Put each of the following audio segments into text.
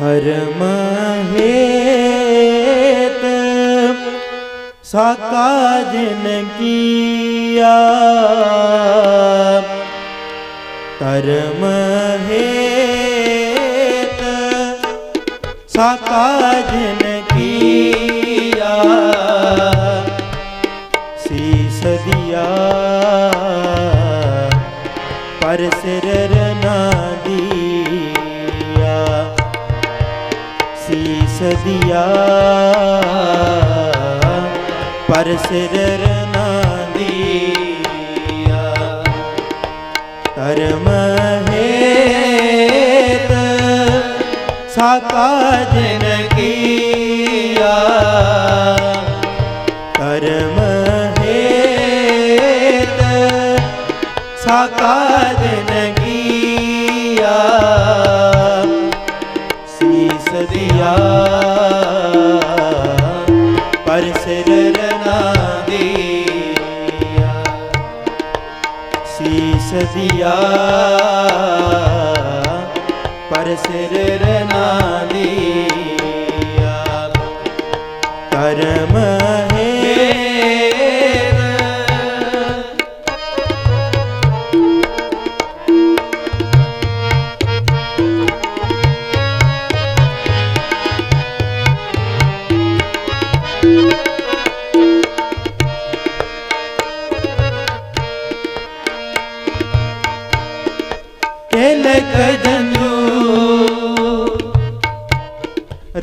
ਧਰਮ ਹੇਤ ਸਾਕਾ ਜਿਨ ਕੀਆ। ਧਰਮ ਹੇਤ ਸਾਕਾ ਜਿਨ ਕੀਆ। ਸੀਸ ਦਿਆ ਪਰ ਸਿਰ ਦਿਆ ਪਰ ਸਿਰ ਨਾ ਦੀਆ। ਧਰਮ ਹੇਤ ਸਾਕਾ ਜਨ ਸੀਸ ਦਿਆ ਪਰ ਸਿਰ ਨਾ ਕਰਮ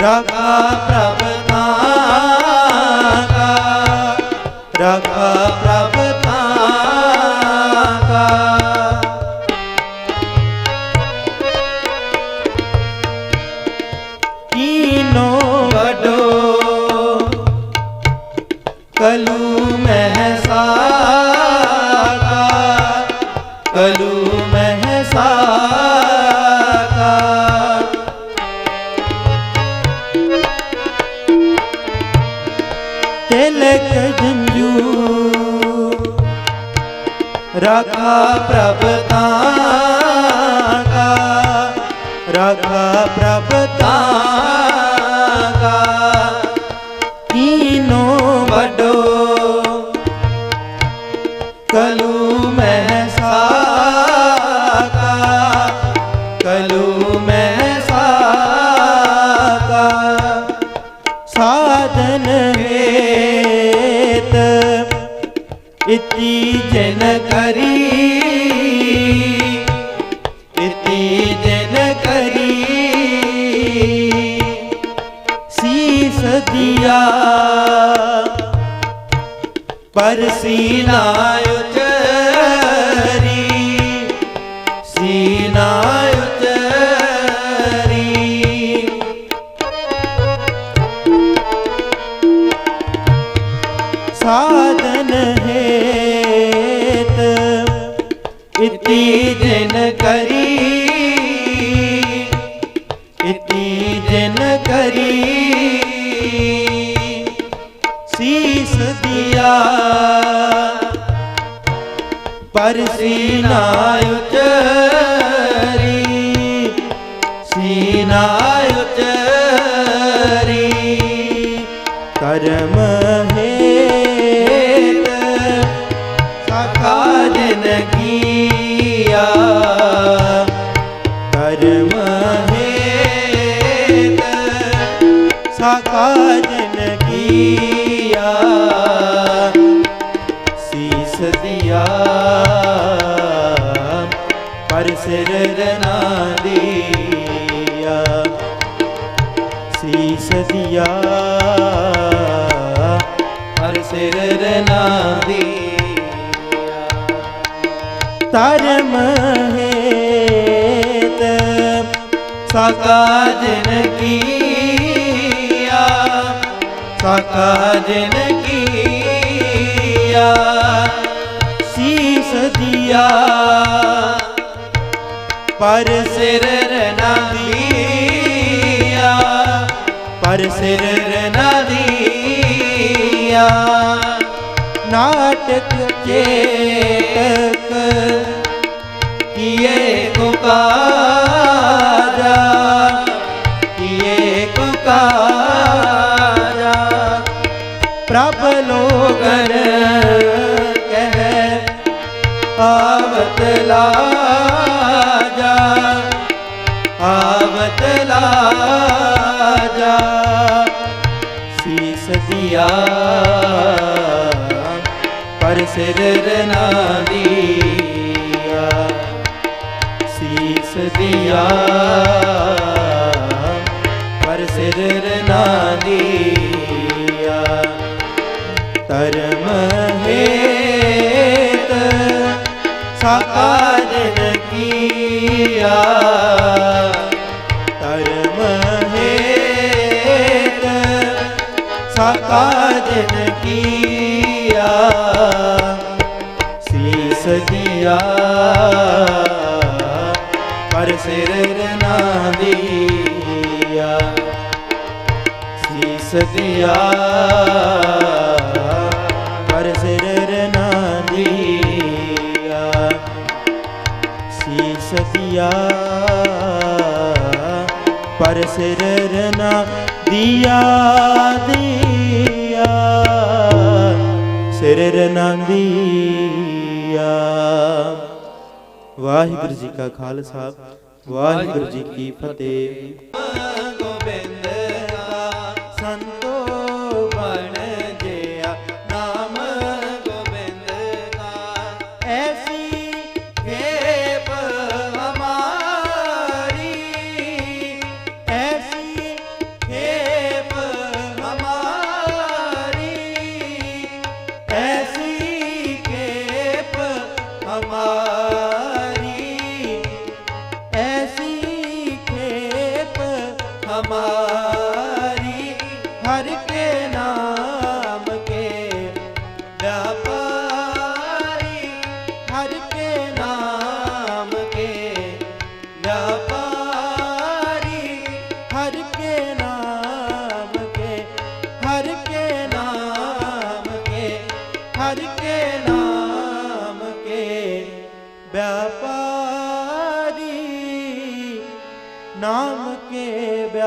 ਰਾਖਾ ਪ੍ਰਭ ਤਾਕਾ ਰਾਖਾ ਪ੍ਰਭ ਤਾਕਾ ਕੀਨੋ ਵਡੋ ਕਲੂ ਤਿਲਕ ਜੰਜੂ ਰਾਖਾ ਪ੍ਰਭ ਤਾਕਾ ਰਾਖਾ ਪ੍ਰਭ ਤਾਕਾ ਕੀਨੋ ਵਡੋ ਕਲੂ ਮਹਿ ਸਾਕਾ ਕਲੂ ਮਹਿ ਸਾਕਾ ਸਾਧਨ ਹੇਤ ਜਨ ਕਰੀ ਇਤੀ ਜਨ ਕਰੀ। ਸੀਸ ਦਿਆ ਪਰ ਸੀਨਾ ਪਰ ਪਰ ਸਿਰ ਨਾ ਦੀਆ। ਸੀਸ ਦਿਆ। ਪਰ ਸਿਰ ਦੀਆ। ਧਰਮ ਹੇਤ ਸਾਕਾ ਕੀਆ। ਸਾਕਾ ਕੀਆ। ਸੀਸ ਦਿਆ। ਪਰ ਸਿਰ ਰਨਾ ਦੀਆ ਪਰ ਸਿਰ ਰਨਾ ਦੀਆ ਨਾਟਕ ਚੇਤਕ ਕੀਏ ਪੁਕਾਰਾ ਕੀਏ ਪੁਕਾਰਾ ਪ੍ਰਭ ਲੋਗਨ ਕਹਿ, ਆਵਤ ਲਾ ਆਵਤ ਲਾਜਾ ਸੀਸ ਦਿਆ। ਪਰ ਸਿਰ ਨਾ ਦੀਆ, ਸੀਸ ਦਿਆ। ਪਰ ਸਿਰ ਨਾ ਦੀਆ। ਧਰਮ ਹੇਤ ਸਾਕਾਰਨ ਕੀਆ। ਸਾਕਾਰਨ ਕੀਆ, ਸੀਸ ਦਿਆ ਪਰ ਸਿਰ ਨਾ ਦੀਆ, ਸੀਸ ਦਿਆ ਪਰ ਸਿਰ ਨਾ ਦੀਆ, ਸੀਸ ਦਿਆ ਪਰ ਸਿਰ ਨਾ ਦੀਆ ਦੀਆ ਸਿਰ ਨਾ ਵਾਹਿਗੁਰੂ ਜੀ ਕਾ ਖਾਲਸਾ ਵਾਹਿਗੁਰੂ ਜੀ ਕੀ ਫਤਿਹ। ਗੋਬਿੰਦ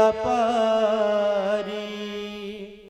আপা